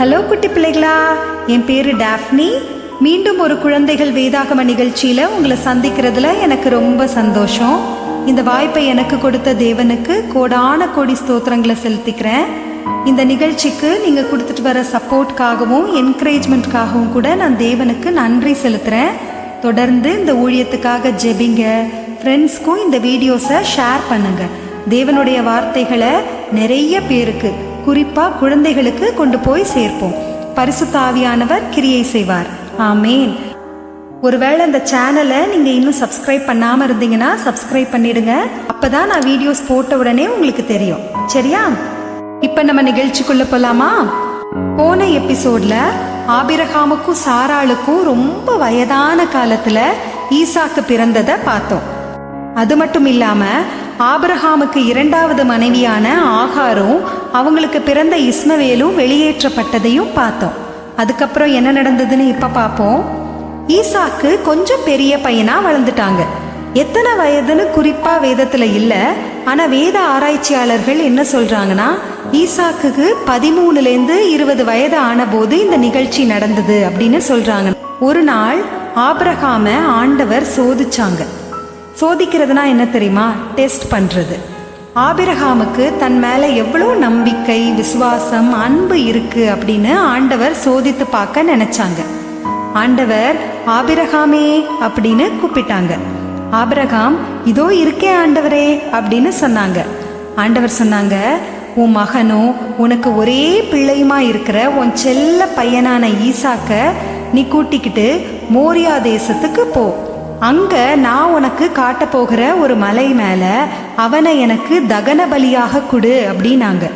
Hello குட்டி பிள்ளைகளா என் பேரு டாஃப்னி. மீண்டும் ஒரு குழந்தைகள் வேதாகம நிகழ்ச்சியில உங்களை சந்திக்கிறதுல எனக்கு ரொம்ப சந்தோஷம். இந்த வாய்ப்பை எனக்கு கொடுத்த தேவனுக்கு கோடான கோடி ஸ்தோத்திரங்களை செலுத்திக்கிறேன். இந்த நிகழ்ச்சிக்கு நீங்க கொடுத்துட்டு வர சப்போர்ட்காகவும் என்கரேஜ்மெண்ட்காகவும் கூட நான் தேவனுக்கு நன்றி செலுத்துறேன். தொடர்ந்து இந்த ஊழியத்துக்காக ஜெபிங்க. ஃப்ரெண்ட்ஸ்க்கும் இந்த வீடியோஸை ஷேர் பண்ணுங்க. தேவனுடைய வார்த்தைகளை நிறைய பேருக்கு குறிப்பா குழந்தைகளுக்கு கொண்டு போய் சேர்ப்போம். பரிசுத்தாவியானவர் கிரியை செய்வார். ஆமேன். ஒருவேளை இந்த சேனலை நீங்க இன்னும் சப்ஸ்கிரைப் பண்ணாம இருந்தீங்கன்னா சப்ஸ்கிரைப் பண்ணிடுங்க. அப்பதான் நான் வீடியோஸ் போட்ட உடனே உங்களுக்கு தெரியும். சரியா? இப்ப நம்ம நிகழ்ச்சிக்குள்ள போலாமா? போன எபிசோட்ல ஆபிரகாமுக்கும் சாராளுக்கும் ரொம்ப வயதான காலத்துல ஈசாக்கு பிறந்ததை பார்த்தோம். அது மட்டும் இல்லாம ஆபிரகாமுக்கு இரண்டாவது மனைவியான ஆகாரும் அவங்களுக்கு பிறந்த இஸ்மவேலும் வெளியேற்றப்பட்டதையும் பார்த்தோம். அதுக்கப்புறம் என்ன நடந்ததுன்னு இப்ப பார்ப்போம் ஈசாக்கு கொஞ்சம் பெரிய பையனா வளர்ந்துட்டாங்க. எத்தனை வயதுன்னு குறிப்பா வேதத்துல இல்ல. ஆனா வேத ஆராய்ச்சியாளர்கள் என்ன சொல்றாங்கன்னா ஈசாக்குக்கு பதிமூணுல இருந்து இருபது வயது ஆன போது இந்த நிகழ்ச்சி நடந்தது அப்படின்னு சொல்றாங்க. ஒரு நாள் ஆபிரகாம ஆண்டவர் சோதிச்சாங்க. சோதிக்கிறதுனா என்ன தெரியுமா? டெஸ்ட் பண்றது. ஆபிரகாமுக்கு தன் மேல எவ்வளோ நம்பிக்கை விசுவாசம் அன்பு இருக்கு அப்படின்னு ஆண்டவர் சோதித்து பார்க்க நினைச்சாங்க. ஆண்டவர் ஆபிரகாமே அப்படின்னு கூப்பிட்டாங்க. ஆபிரகாம் இதோ இருக்கே ஆண்டவரே அப்படின்னு சொன்னாங்க. ஆண்டவர் சொன்னாங்க உன் மகனும் உனக்கு ஒரே பிள்ளையுமா இருக்கிற உன் செல்ல பையனான ஈசாக்க நீ கூட்டிக்கிட்டு மோரியா தேசத்துக்கு போ. அங்க நான் உனக்கு காட்ட போகிற ஒரு மலை மேல அவனை எனக்கு தகன பலியாக கொடு அப்படின்னாங்க.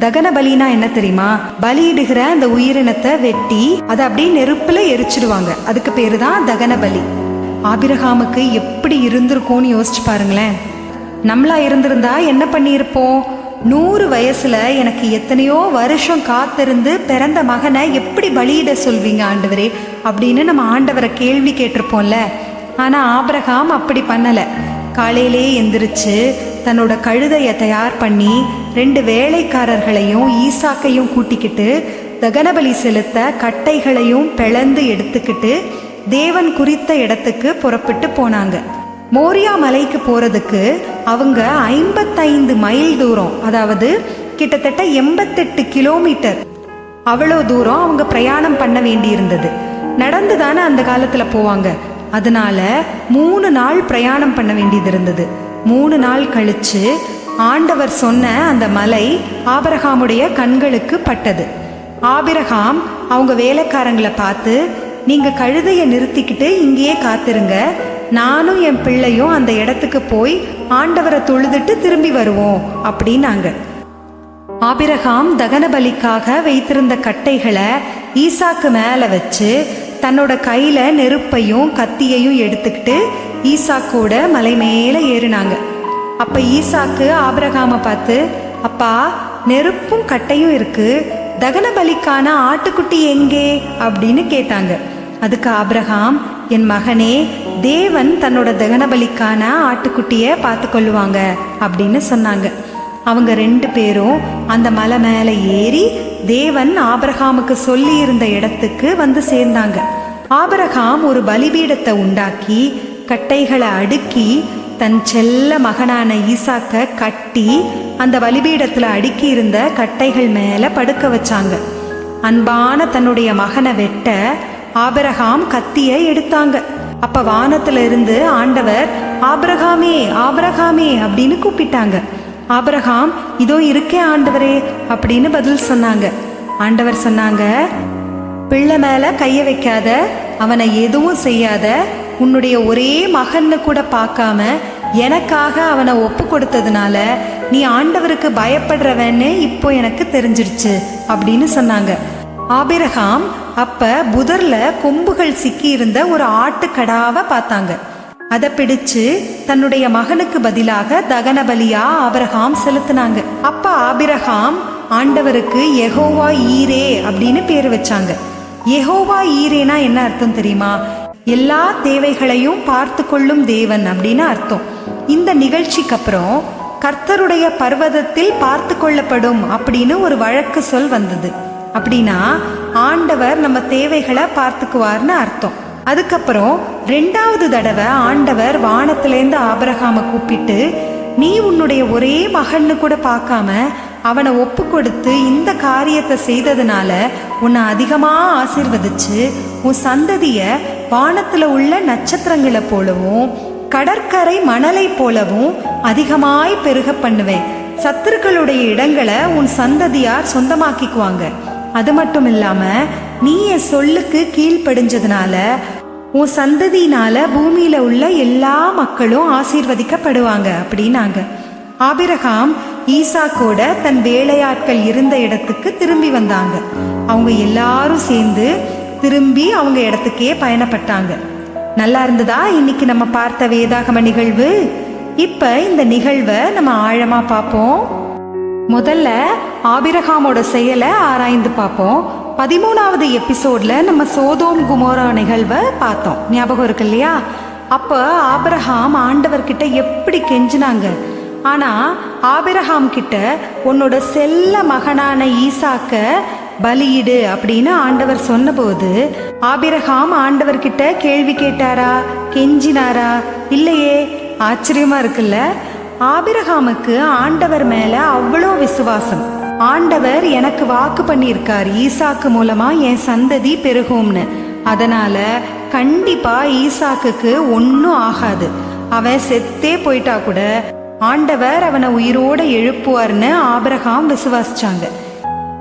தகன பலினா என்ன தெரியுமா? பலியிடுகிற அந்த உயிரினத்தை வெட்டி அதை அப்படியே நெருப்புல எரிச்சிடுவாங்க. அதுக்கு பேரு தான் தகன பலி. ஆபிரகாமுக்கு எப்படி இருந்திருக்கும்னு யோசிச்சு பாருங்களேன். நம்மளா இருந்திருந்தா என்ன பண்ணியிருப்போம்? நூறு வயசுல எனக்கு எத்தனையோ வருஷம் காத்திருந்து பிறந்த மகனை எப்படி பலியிட சொல்வீங்க ஆண்டவரே? அப்படின்னு நம்ம ஆண்டவரை கேள்வி கேட்டிருப்போம்ல. ஆனா ஆபிரகாம் அப்படி பண்ணல. காலையிலே எந்திரிச்சு தன்னோட கழுதையை தயார் பண்ணி ரெண்டு வேலைக்காரர்களையும் ஈசாக்கையும் கூட்டிக்கிட்டு தகனபலி செலுத்த கட்டைகளையும் பிளந்து எடுத்துக்கிட்டு தேவன் குறித்த இடத்துக்கு புறப்பட்டு போனாங்க. மோரியா மலைக்கு போறதுக்கு அவங்க ஐம்பத்தைந்து மைல் தூரம் அதாவது கிட்டத்தட்ட எண்பத்தெட்டு கிலோமீட்டர். அவ்வளோ தூரம் அவங்க பிரயாணம் பண்ண வேண்டி இருந்தது நடந்து தானே அந்த காலத்தில் போவாங்க. அதனால மூணு நாள் பிரயாணம் பண்ண வேண்டியது இருந்தது. மூணு நாள் கழிச்சு ஆண்டவர் சொன்ன அந்த மலை ஆபரகாமுடைய கண்களுக்கு பட்டது. ஆபிரகாம் அவங்க வேலைக்காரங்களை பார்த்து நீங்க கழுதையை நிறுத்திக்கிட்டு இங்கேயே காத்திருங்க. நானும் என் பிள்ளையும் அந்த இடத்துக்கு போய் ஆண்டவரை தொழுதுட்டு திரும்பி வருவோம் அப்படின்னாங்க. ஆபிரகாம் தகன பலிக்காக வைத்திருந்த கட்டைகளை ஈசாக்கு மேல வச்சு தன்னோட கையில நெருப்பையும் கத்தியையும் எடுத்துக்கிட்டு ஈசாக்கோட மலை மேல ஏறினாங்க. அப்ப ஈசாக்கு ஆபிரகாம பார்த்து அப்பா நெருப்பும் கட்டையும் இருக்கு. தகன பலிக்கான ஆட்டுக்குட்டி எங்கே? அப்படின்னு கேட்டாங்க. அதுக்கு ஆபிரகாம் என் மகனே தேவன் தன்னோட தகன பலிக்கான ஆட்டுக்குட்டிய பார்த்து கொள்ளுவாங்க அப்படின்னு சொன்னாங்க. அவங்க ரெண்டு பேரும் அந்த மலை மேலே ஏறி தேவன் ஆபரகாமுக்கு சொல்லி இருந்த இடத்துக்கு வந்து சேர்ந்தாங்க. ஆபரகாம் ஒரு பலிபீடத்தை உண்டாக்கி கட்டைகளை அடுக்கி தன் செல்ல மகனான ஈசாக்க கட்டி அந்த பலிபீடத்துல அடுக்கி இருந்த கட்டைகள் மேல படுக்க வச்சாங்க. அன்பான தன்னுடைய மகனை வெட்ட ஆபரகாம் கத்திய எடுத்தாங்க. அப்ப வானத்துல இருந்து ஆண்டவர் ஆபரகாமே ஆபரகாமே அப்படின்னு கூப்பிட்டாங்க. ஆபிரகாம் இதோ இருக்கே ஆண்டவரே அப்படின்னு பதில் சொன்னாங்க. ஆண்டவர் சொன்னாங்க பிள்ளை மேல கைய வைக்காத அவனை எதுவும் செய்யாத உன்னுடைய ஒரே மகன்னு கூட பார்க்காம எனக்காக அவனை ஒப்பு கொடுத்ததுனால நீ ஆண்டவருக்கு பயப்படுறவன்னு இப்போ எனக்கு தெரிஞ்சிருச்சு அப்படின்னு சொன்னாங்க. ஆபிரகாம் அப்ப புதர்ல கொம்புகள் சிக்கி இருந்த ஒரு ஆட்டுக்கடாவை பார்த்தாங்க. அதை பிடிச்சு தன்னுடைய மகனுக்கு பதிலாக தகன பலியா ஆபிரகாம் செலுத்தினாங்க. அப்ப ஆபிரகாம் ஆண்டவருக்கு யெகோவா ஈரே அப்படின்னு பேர் வச்சாங்க. யெகோவா ஈரேனா என்ன அர்த்தம் தெரியுமா? எல்லா தேவைகளையும் பார்த்து கொள்ளும் தேவன் அப்படின்னு அர்த்தம். இந்த நிகழ்ச்சிக்கு அப்புறம் கர்த்தருடைய பர்வதத்தில் பார்த்து கொள்ளப்படும் அப்படின்னு ஒரு வழக்கு சொல் வந்தது. அப்படின்னா ஆண்டவர் நம்ம தேவைகளை பார்த்துக்குவார்னு அர்த்தம். அதுக்கப்புறம் ரெண்டாவது தடவை ஆண்டவர் வானத்திலேருந்து ஆபிரகாமை கூப்பிட்டு நீ உன்னுடைய ஒரே மகன்னு கூட பார்க்காம அவனை ஒப்பு கொடுத்து இந்த காரியத்தை செய்ததுனால உன்னை அதிகமாக ஆசிர்வதிச்சு உன் சந்ததிய வானத்தில் உள்ள நட்சத்திரங்களை போலவும் கடற்கரை மணலை போலவும் அதிகமாய் பெருக பண்ணுவேன். சத்துருக்களுடைய இடங்களை உன் சந்ததியார் சொந்தமாக்கிக்குவாங்க. அது மட்டும் இல்லாம நீ என் சொல்லுக்கு கீழ்ப்படிஞ்சதுனால உன் சந்ததியினால பூமியில உள்ள எல்லா மக்களும் ஆசீர்வதிக்கப்படுவாங்க அப்படின்னாங்க. ஆபிரகாம் ஈசாக்கோட தன் வேலையாட்கள் இருந்த இடத்துக்கு திரும்பி வந்தாங்க. அவங்க எல்லாரும் சேர்ந்து திரும்பி அவங்க இடத்துக்கே பயணப்பட்டாங்க. நல்லா இருந்ததா? இன்னைக்கு நம்ம பார்த்த வேதாகம நிகழ்வு. இப்ப இந்த நிகழ்வை நம்ம ஆழமா பார்ப்போம். முதல்ல ஆபிரகாமோட செயலை ஆராய்ந்து பார்ப்போம். பதிமூணாவது எபிசோட்ல நம்ம சோதோம் குமோரா நிகழ்வை பார்த்தோம். ஞாபகம் இருக்கு இல்லையா? அப்ப ஆண்டவர் ஆண்டவர்கிட்ட எப்படி கெஞ்சினாங்க? ஆனா ஆபிரஹாம் கிட்ட உன்னோட செல்ல மகனான ஈசாக்க பலியிடு அப்படின்னு ஆண்டவர் சொன்னபோது ஆபிரஹாம் ஆண்டவர்கிட்ட கேள்வி கேட்டாரா? கெஞ்சினாரா? இல்லையே ஆச்சரியமா இருக்குல்ல? ஆபிரஹாமுக்கு ஆண்டவர் மேல அவ்வளோ விசுவாசம். ஆண்டவர் எனக்கு வாக்கு பண்ணியிருக்கார். ஈசாக்கு மூலமா என் சந்ததி பெருகும்னு. அதனால கண்டிப்பா ஈசாக்குக்கு ஒன்றும் ஆகாது. அவன் செத்தே போயிட்டா கூட ஆண்டவர் அவனை உயிரோட எழுப்புவார்னு ஆபிரகாம் விசுவாசிச்சாங்க.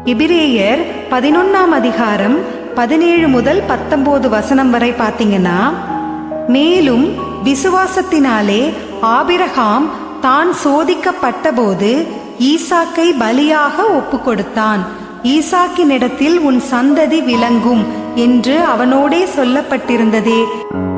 எபிரேயர் பதினொன்னாம் அதிகாரம் பதினேழு முதல் பத்தொன்பது வசனம் வரை பார்த்தீங்கன்னா மேலும் விசுவாசத்தினாலே ஆபிரகாம் தான் சோதிக்கப்பட்டபோது ஈசாக்கை பலியாக ஒப்பு கொடுத்தான் ஈசாக்கினிடத்தில் உன் சந்ததி விளங்கும் என்று அவனோடே சொல்லப்பட்டிருந்ததே.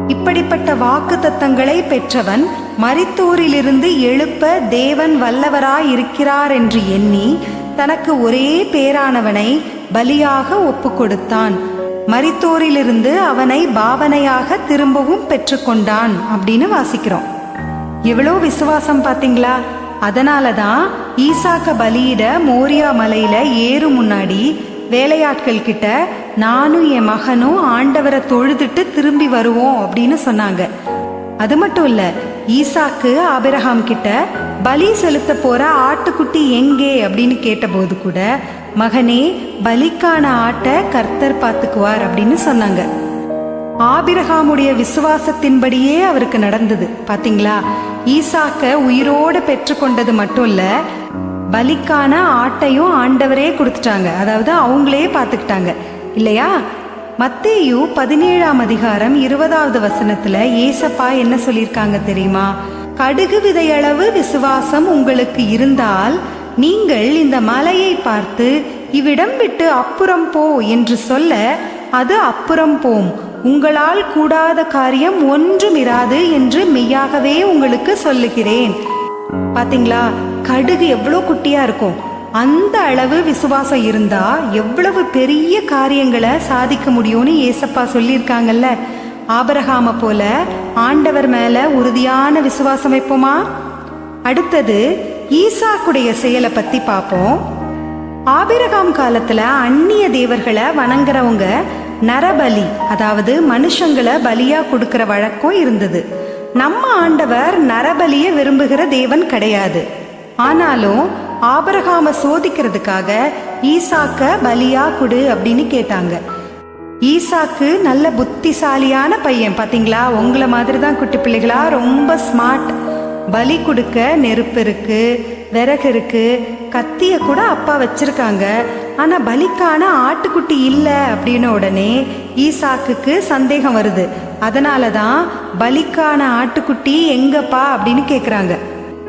இப்படிப்பட்ட வாக்கு தத்தங்களை பெற்றவன் மரித்தோரிலிருந்து எழுப்ப தேவன் வல்லவராயிருக்கிறார் என்று எண்ணி தனக்கு ஒரே பேரானவனை பலியாக ஒப்பு கொடுத்தான் மரித்தோரிலிருந்து அவனை பாவனையாக திரும்பவும் பெற்றுக்கொண்டான் அப்படின்னு வாசிக்கிறோம். எவ்வளோ விசுவாசம் பார்த்தீங்களா? அதனால தான் ஈசாக்க பலியிட மோரியா மலையில ஏறும் முன்னாடி வேலையாட்கள் கிட்ட நானும் என் மகனும் ஆண்டவரை தொழுதுட்டு திரும்பி வருவோம் அப்படின்னு சொன்னாங்க. அது மட்டும் இல்ல ஈசாக்கு ஆபிரகாம் கிட்ட பலி செலுத்த போற ஆட்டுக்குட்டி எங்கே? அப்படின்னு கேட்டபோது கூட மகனே பலிக்கான ஆட்டை கர்த்தர் பார்த்துக்குவார் அப்படின்னு சொன்னாங்க. ஆபிரகாமுடைய விசுவாசத்தின்படியே அவருக்கு நடந்தது. பாத்தீங்களா? ஈசாக்க உயிரோடு பெற்றுக்கொண்டது மட்டும் இல்ல பலிக்கான ஆட்டையும் ஆண்டவரே கொடுத்துட்டாங்க. அதாவது அவங்களே பார்த்துக்கிட்டாங்க. இல்லையா? மத்தேயு பதினேழாம் அதிகாரம் இருபதாவது வசனத்துல ஏசப்பா என்ன சொல்லியிருக்காங்க தெரியுமா? கடுகு விதையளவு விசுவாசம் உங்களுக்கு இருந்தால் நீங்கள் இந்த மலையை பார்த்து இவ்விடம் விட்டு அப்புறம் போ என்று சொல்ல அது அப்புறம் போம். உங்களால் கூடாத காரியம் ஒன்றும் இராது என்று மெய்யாகவே உங்களுக்கு சொல்லுகிறேன். பாத்தீங்களா? கடுகு எவ்வளோ குட்டியா இருக்கும். அந்த அளவு விசுவாசம் இருந்தா எவ்வளவு பெரிய காரியங்களை சாதிக்க முடியும்னு ஏசப்பா சொல்லியிருக்காங்கல்ல. ஆபரகாம போல ஆண்டவர் மேல உறுதியான விசுவாசம் வைப்போமா? அடுத்தது ஈசாக்குடைய செயலை பத்தி பார்ப்போம். ஆபிரகாம் காலத்துல அந்நிய தேவர்களை வணங்குறவங்க நரபலி அதாவது மனுஷங்களை பலியா கொடுக்கிற வழக்கம் இருந்தது. நம்ம ஆண்டவர் நரபலிய விரும்புகிற தேவன் கிடையாது. ஆனாலும் ஆபரகாம சோதிக்கிறதுக்காக ஈசாக்க பலியா கொடு அப்படின்னு கேட்டாங்க. ஈசாக்கு நல்ல புத்திசாலியான பையன் பாத்தீங்களா? உங்களை மாதிரி தான் குட்டி பிள்ளைகளா ரொம்ப ஸ்மார்ட் பலி கொடுக்க நெருப்பு இருக்கு விறகு இருக்கு கத்திய கூட அப்பா வச்சிருக்காங்க. ஆனா பலிக்கான ஆட்டுக்குட்டி இல்லை அப்படின்ன உடனே ஈசாக்குக்கு சந்தேகம் வருது. அதனால தான் பலிக்கான ஆட்டுக்குட்டி எங்கப்பா அப்படின்னு கேக்குறாங்க.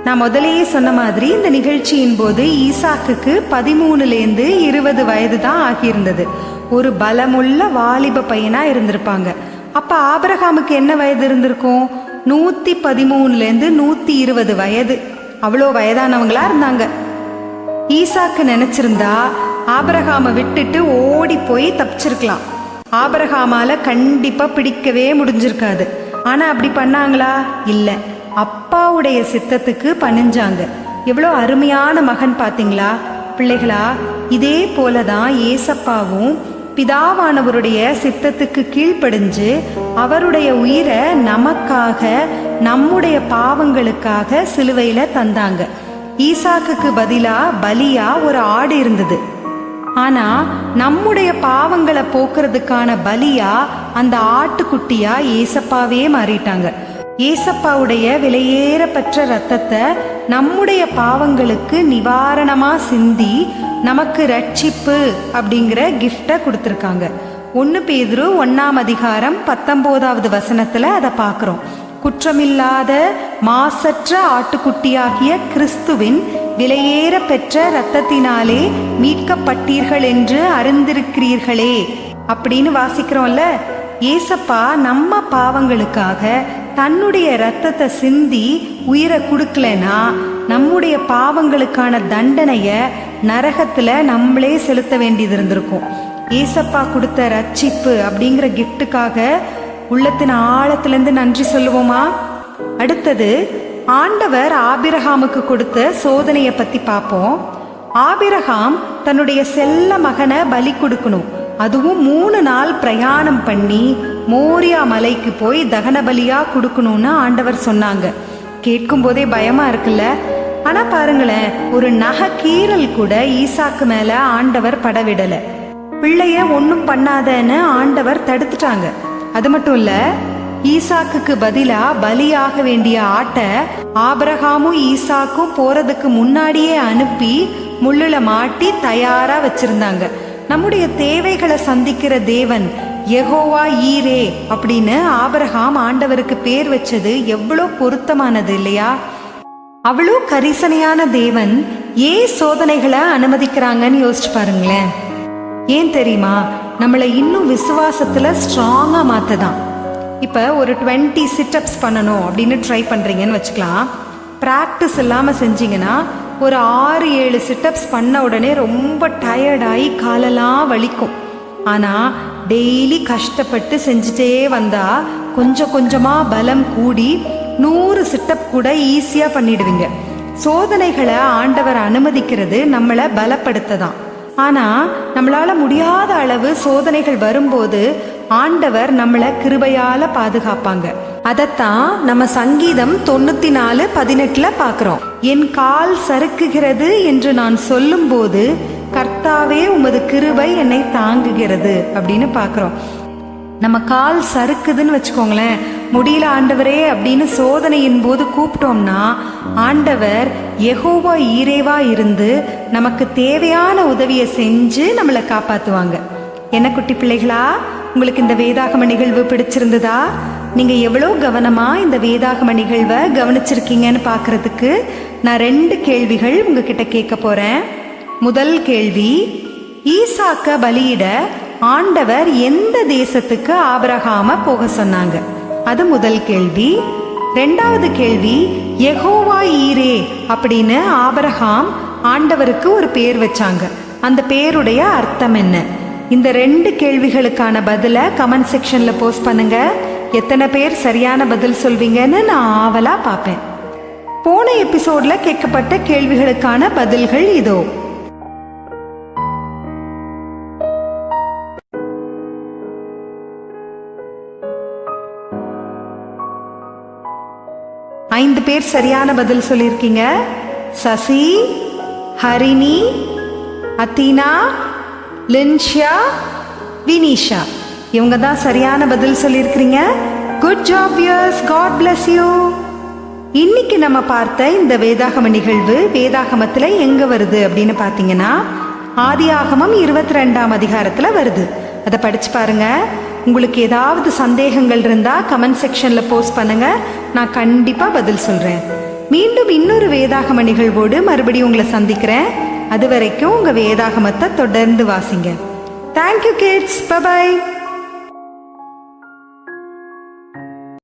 நான் முதலேயே சொன்ன மாதிரி இந்த நிகழ்ச்சியின் போது ஈசாக்குக்கு பதிமூணுலேருந்து இருபது வயது தான் ஆகியிருந்தது. ஒரு பலமுள்ள வாலிப பையனா இருந்திருப்பாங்க. அப்ப ஆபரகாமுக்கு என்ன வயது இருந்திருக்கும்? நூத்தி பதிமூணுலேருந்து நூத்தி இருபது வயது. அவ்வளோ வயதானவங்களா இருந்தாங்க. ஈசாக்கு நினைச்சிருந்தா ஆபரகாமை விட்டுட்டு ஓடி போய் தப்பிச்சிருக்கலாம். ஆபரகாமால கண்டிப்பா பிடிக்கவே முடிஞ்சிருக்காது. ஆனா அப்படி பண்ணாங்களா? இல்ல. அப்பாவுடைய சித்தத்துக்கு பணிஞ்சாங்க. எவ்வளோ அருமையான மகன் பாத்தீங்களா? பிள்ளைகளா இதே போலதான் ஏசப்பாவும் பிதாவானவருடைய சித்தத்துக்கு கீழ்ப்படிஞ்சு அவருடைய உயிரை நமக்காக நம்முடைய பாவங்களுக்காக சிலுவையில தந்தாங்க. ஈசாக்குக்கு பதிலா பலியா ஒரு ஆடு இருந்தது. ஆனா நம்முடைய பாவங்களை போக்குறதுக்கான பலியா அந்த ஆட்டுக்குட்டியா ஏசப்பாவே மாறிட்டாங்க. ஏசப்பாவுடைய விலையேறப்பற்ற ரத்தத்தை நம்முடைய பாவங்களுக்கு நிவாரணமா சிந்தி நமக்கு ரட்சிப்பு அப்படிங்கிற கிஃப்டை கொடுத்துருக்காங்க. ஒன்று பேதுரு ஒன்னாம் அதிகாரம் பத்தொம்போதாவது வசனத்துல அதை பார்க்குறோம் குற்றமில்லாத மாசற்ற ஆட்டுக்குட்டியாகிய கிறிஸ்துவின் விலையேற பெற்ற இரத்தத்தினாலே மீட்கப்பட்டீர்கள் என்று அறிந்திருக்கிறீர்களே அப்படின்னு வாசிக்கிறோம்ல. ஏசப்பா நம்ம பாவங்களுக்காக தன்னுடைய ரத்தத்தை சிந்தி உயிரை கொடுக்கலனா நம்முடைய பாவங்களுக்கான தண்டனைய நரகத்துல நம்மளே செலுத்த வேண்டியது இருந்திருக்கும். ஏசப்பா கொடுத்த ரட்சிப்பு அப்படிங்கிற கிஃப்ட்டுக்காக உள்ளத்தின் ஆழத்திலிருந்து நன்றி சொல்லுவோமா? அடுத்தது ஆண்டவர் ஆபிரகாமுக்கு கொடுத்த சோதனையை பத்தி பார்ப்போம் ஆபிரகாம் தன்னுடைய செல்ல மகனை பலி கொடுக்கணும். அதுவும் மூணு நாள் பிரயாணம் பண்ணி மோரியா மலைக்கு போய் தகன பலியா கொடுக்கணும்னு ஆண்டவர் சொன்னாங்க. கேட்கும் போதே பயமா இருக்குல்ல? ஆனா பாருங்களேன் ஒரு நகை கீரல் கூட ஈசாக்கு மேல ஆண்டவர் படவிடல. பிள்ளைய ஒன்னும் பண்ணாதன்னு ஆண்டவர் தடுத்துட்டாங்க. அது மட்டும் இல்லை ஈசாக்குக்கு பதிலா பலியாக வேண்டிய ஆட்டை ஆபரகாமும் ஈசாக்கும் போறதுக்கு முன்னாடியே அனுப்பி முள்ளுல மாட்டி தயாரா வச்சிருந்தாங்க. நம்முடைய தேவைகளை சந்திக்கிற தேவன் எகோவா ஈரே அப்படின்னு ஆபரகாம் ஆண்டவருக்கு பேர் வச்சது எவ்வளோ பொருத்தமானது இல்லையா? அவ்வளோ கரிசனையான தேவன் ஏன் சோதனைகளை அனுமதிக்கிறாங்கன்னு யோசிச்சு பாருங்களேன். ஏன் தெரியுமா? நம்மளை இன்னும் விசுவாசத்துல ஸ்ட்ராங்கா மாத்ததான். இப்போ ஒரு டுவெண்ட்டி சிட்டப்ஸ் பண்ணணும் அப்படின்னு ட்ரை பண்ணுறீங்கன்னு வச்சுக்கலாம். ப்ராக்டிஸ் இல்லாமல் செஞ்சீங்கன்னா ஒரு ஆறு ஏழு சிட்டப்ஸ் பண்ண உடனே ரொம்ப டயர்டாகி காலெல்லாம் வலிக்கும். ஆனால் டெய்லி கஷ்டப்பட்டு செஞ்சுட்டே வந்தால் கொஞ்சம் கொஞ்சமாக பலம் கூடி நூறு சிட்டப் கூட ஈஸியாக பண்ணிடுவீங்க. சோதனைகளை ஆண்டவர் அனுமதிக்கிறது நம்மளை பலப்படுத்ததான். ஆனால் நம்மளால் முடியாத அளவு சோதனைகள் வரும்போது ஆண்டவர் நம்மளை கிருபையால பாதுகாப்பாங்க. அதத்தான் நம்ம சங்கீதம் தொண்ணூத்தி நாலு பதினெட்டுல பாக்குறோம். என் கால் சறுக்குகிறது என்று நான் சொல்லும்போது கர்த்தாவே உமது கிருபை என்னை தாங்குகிறது அப்படின்னு பாக்குறோம். நம்ம கால் சறுக்குதுன்னு வச்சுக்கோங்களேன் முடியல ஆண்டவரே அப்படின்னு சோதனையின் போது கூப்பிட்டோம்னா ஆண்டவர் எகோவா ஈரேவா இருந்து நமக்கு தேவையான உதவியை செஞ்சு நம்மளை காப்பாத்துவாங்க. என்ன குட்டி பிள்ளைகளா? உங்களுக்கு இந்த வேதாகம நிகழ்வு பிடிச்சிருந்ததா? நீங்க எவ்வளோ கவனமா இந்த வேதாகம நிகழ்வை கவனிச்சிருக்கீங்கன்னு பார்க்கறதுக்கு நான் ரெண்டு கேள்விகள் உங்ககிட்ட கேட்க போறேன். முதல் கேள்வி ஈசாக்க பலியிட ஆண்டவர் எந்த தேசத்துக்கு ஆபரகாம போக சொன்னாங்க? அது முதல் கேள்வி. ரெண்டாவது கேள்வி எகோவா ஈரே அப்படின்னு ஆபரகாம் ஆண்டவருக்கு ஒரு பேர் வச்சாங்க. அந்த பேருடைய அர்த்தம் என்ன? இந்த ரெண்டு கேள்விகளுக்கான பதிலை கமெண்ட் செக்ஷன்ல போஸ்ட் பண்ணுங்க. எத்தனை பேர் சரியான பதில் சொல்வீங்கன்னு நான் ஆவலா பார்ப்பேன். போன எபிசோட்ல கேட்கப்பட்ட கேள்விகளுக்கான பதில்கள் இதோ. ஐந்து பேர் சரியான பதில் சொல்லியிருக்கீங்க. சசி ஹரிணி அத்தீனா லின்ஷியா வினிஷா. இவங்க தான் சரியான பதில் சொல்லியிருக்கிறீங்க. Good job yours God bless you இன்னைக்கு நம்ம பார்த்த இந்த வேதாகம நிகழ்வு வேதாகமத்தில் எங்க வருது அப்படின்னு பார்த்தீங்கன்னா ஆதியாகமம் இருபத்தி ரெண்டாம் அதிகாரத்தில் வருது. அதை படிச்சு பாருங்க. உங்களுக்கு ஏதாவது சந்தேகங்கள் இருந்தால் கமெண்ட் செக்ஷனில் போஸ்ட் பண்ணுங்க. நான் கண்டிப்பாக பதில் சொல்கிறேன் மீண்டும் இன்னொரு வேதாகம நிகழ்வோடு மறுபடியும் உங்களை சந்திக்கிறேன். அது வரைக்கும் உங்க வேதாகமத்தை தொடர்ந்து வாசிங்க. Thank you kids bye bye